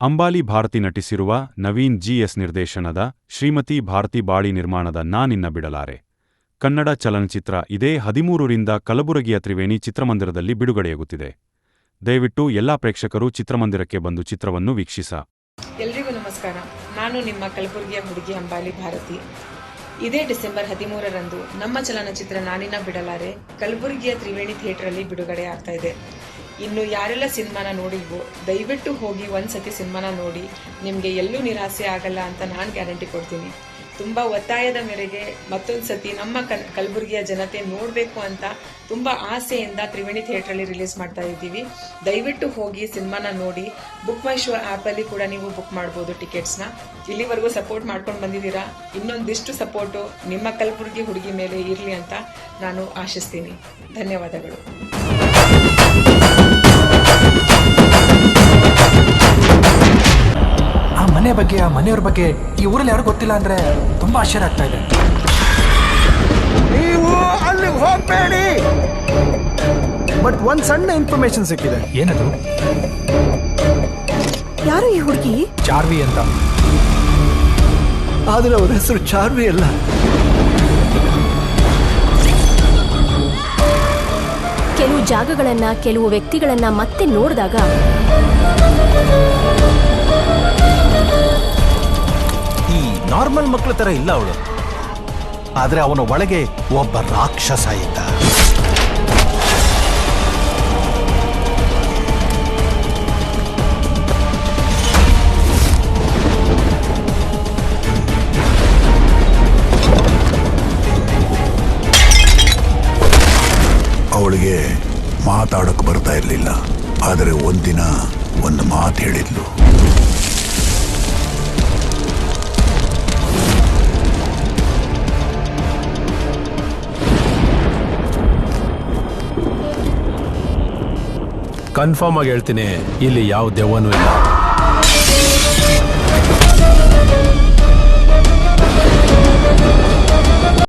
ಅಂಬಾಲಿ ಭಾರತಿ ನಟಿಸಿರುವ ನವೀನ್ ಜಿಎಸ್ ನಿರ್ದೇಶನದ ಶ್ರೀಮತಿ ಭಾರತಿ ಬಾಳಿ ನಿರ್ಮಾಣದ ನಾ ನಿನ್ನ ಬಿಡಲಾರೆ. ಕನ್ನಡ ಚಲನಚಿತ್ರ ಇದೇ ಹದಿಮೂರರಿಂದ ಕಲಬುರಗಿಯ ತ್ರಿವೇಣಿ ಚಿತ್ರಮಂದಿರದಲ್ಲಿ ಬಿಡುಗಡೆಯಾಗುತ್ತಿದೆ. ದಯವಿಟ್ಟು ಎಲ್ಲಾ ಪ್ರೇಕ್ಷಕರು ಚಿತ್ರಮಂದಿರಕ್ಕೆ ಬಂದು ಚಿತ್ರವನ್ನು ವೀಕ್ಷಿಸ. ಎಲ್ರಿಗೂ ನಮಸ್ಕಾರ. ನಾನು ನಿಮ್ಮ ಕಲಬುರಗಿಯ ಹುಡುಗಿ ಅಂಬಾಲಿ ಭಾರತಿ. ಇದೇ ಡಿಸೆಂಬರ್ ಹದಿಮೂರರಂದು ನಮ್ಮ ಚಲನಚಿತ್ರ ನಾನಿನ ಬಿಡಲಾರೆ ಕಲಬುರಗಿಯ ತ್ರಿವೇಣಿ ಥಿಯೇಟರಲ್ಲಿ ಬಿಡುಗಡೆ ಆಗ್ತಾ ಇದೆ. ಇನ್ನು ಯಾರೆಲ್ಲ ಸಿನಿಮಾನ ನೋಡಿಲ್ವೋ, ದಯವಿಟ್ಟು ಹೋಗಿ ಒಂದ್ಸತಿ ಸಿನಿಮಾನ ನೋಡಿ. ನಿಮಗೆ ಎಲ್ಲೂ ನಿರಾಸೆ ಆಗಲ್ಲ ಅಂತ ನಾನು ಗ್ಯಾರಂಟಿ ಕೊಡ್ತೀನಿ. ತುಂಬ ಒತ್ತಾಯದ ಮೇರೆಗೆ ಮತ್ತೊಂದು ಸತಿ ನಮ್ಮ ಕಲ್, ಕಲಬುರಗಿಯ ಜನತೆ ನೋಡಬೇಕು ಅಂತ ತುಂಬ ಆಸೆಯಿಂದ ತ್ರಿವೇಣಿ ಥಿಯೇಟ್ರಲ್ಲಿ ರಿಲೀಸ್ ಮಾಡ್ತಾ ಇದ್ದೀವಿ. ದಯವಿಟ್ಟು ಹೋಗಿ ಸಿನಿಮಾನ ನೋಡಿ. ಬುಕ್ ಮೈ ಶೋ ಆ್ಯಪಲ್ಲಿ ಕೂಡ ನೀವು ಬುಕ್ ಮಾಡ್ಬೋದು ಟಿಕೆಟ್ಸ್ನ. ಇಲ್ಲಿವರೆಗೂ ಸಪೋರ್ಟ್ ಮಾಡ್ಕೊಂಡು ಬಂದಿದ್ದೀರಾ? ಇನ್ನೊಂದಿಷ್ಟು ಸಪೋರ್ಟು ನಿಮ್ಮ ಕಲಬುರಗಿ ಹುಡುಗಿ ಮೇಲೆ ಇರಲಿ ಅಂತ ನಾನು ಆಶಿಸ್ತೀನಿ. ಧನ್ಯವಾದಗಳು. ಮನೆ ಬಗ್ಗೆ ಆ ಮನೆಯವ್ರ ಬಗ್ಗೆ ಈ ಊರಲ್ಲಿ ಯಾರು ಗೊತ್ತಿಲ್ಲ ಅಂದ್ರೆ ತುಂಬಾ ಆಶ್ಚರ್ಯ ಆಗ್ತಾ ಇದೆ. ನೀವು ಅಲ್ಲಿಗೆ ಹೋಗ್ಬೇಡಿ. ಬಟ್ ಒಂದ್ ಸಣ್ಣ ಇನ್ಫಾರ್ಮೇಶನ್ ಸಿಕ್ಕಿದೆ. ಏನದು? ಯಾರು ಈ ಹುಡುಗಿ? ಚಾರ್ವಿ ಅಂತ. ಆದ್ರೆ ಅವ್ರ ಹೆಸರು ಚಾರ್ವಿ ಅಲ್ಲ. ಕೆಲವು ಜಾಗಗಳನ್ನ ಕೆಲವು ವ್ಯಕ್ತಿಗಳನ್ನ ಮತ್ತೆ ನೋಡಿದಾಗ ನಾರ್ಮಲ್ ಮಕ್ಕಳ ತರ ಇಲ್ಲ ಅವಳು. ಆದ್ರೆ ಅವನ ಒಳಗೆ ಒಬ್ಬ ರಾಕ್ಷಸ ಇದ್ದ. ಅವಳಿಗೆ ಮಾತಾಡಕ್ ಬರ್ತಾ ಇರಲಿಲ್ಲ. ಆದರೆ ಒಂದಿನ ಒಂದು ಮಾತು ಹೇಳಿದ್ಲು. ಕನ್ಫರ್ಮ್ ಆಗಿ ಹೇಳ್ತೀನಿ ಇಲ್ಲಿ ಯಾವ ದೆವ್ವನೂ ಇಲ್ಲ.